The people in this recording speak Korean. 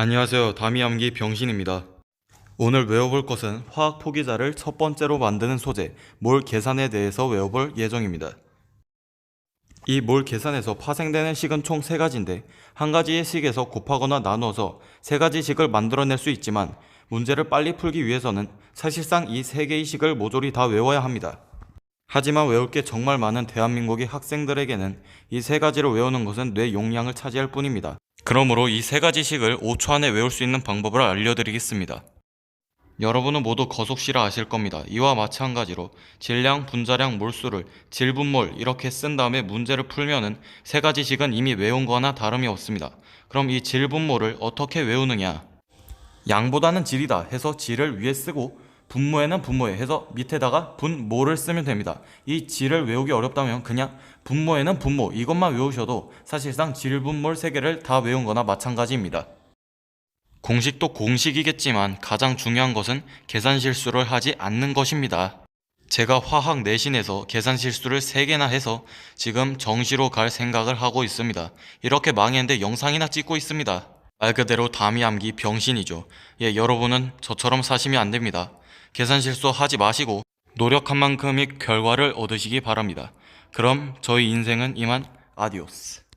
안녕하세요. 다미암기 병신입니다. 오늘 외워볼 것은 화학 포기자를 첫 번째로 만드는 소재, 몰 계산에 대해서 외워볼 예정입니다. 이 몰 계산에서 파생되는 식은 총 세가지인데 한 가지의 식에서 곱하거나 나누어서 세 가지 식을 만들어낼 수 있지만 문제를 빨리 풀기 위해서는 사실상 이세 개의 식을 모조리 다 외워야 합니다. 하지만 외울 게 정말 많은 대한민국의 학생들에게는 이 세 가지를 외우는 것은 뇌 용량을 차지할 뿐입니다. 그러므로 이 세 가지 식을 5초 안에 외울 수 있는 방법을 알려드리겠습니다. 여러분은 모두 거속시라 아실 겁니다. 이와 마찬가지로 질량, 분자량, 몰수를 질분몰 이렇게 쓴 다음에 문제를 풀면은 세 가지 식은 이미 외운 거나 다름이 없습니다. 그럼 이 질분몰을 어떻게 외우느냐? 양보다는 질이다 해서 질을 위에 쓰고 분모에는 분모에 해서 밑에다가 분모를 쓰면 됩니다. 이 질을 외우기 어렵다면 그냥 분모에는 분모 이것만 외우셔도 사실상 질분몰 세 개를 다 외운 거나 마찬가지입니다. 공식도 공식이겠지만 가장 중요한 것은 계산 실수를 하지 않는 것입니다. 제가 화학 내신에서 계산 실수를 3개나 해서 지금 정시로 갈 생각을 하고 있습니다. 이렇게 망했는데 영상이나 찍고 있습니다. 말 그대로 담이 암기 병신이죠. 예, 여러분은 저처럼 사시면 안 됩니다. 계산 실수 하지 마시고 노력한 만큼의 결과를 얻으시기 바랍니다. 그럼 저희 인생은 이만 아디오스.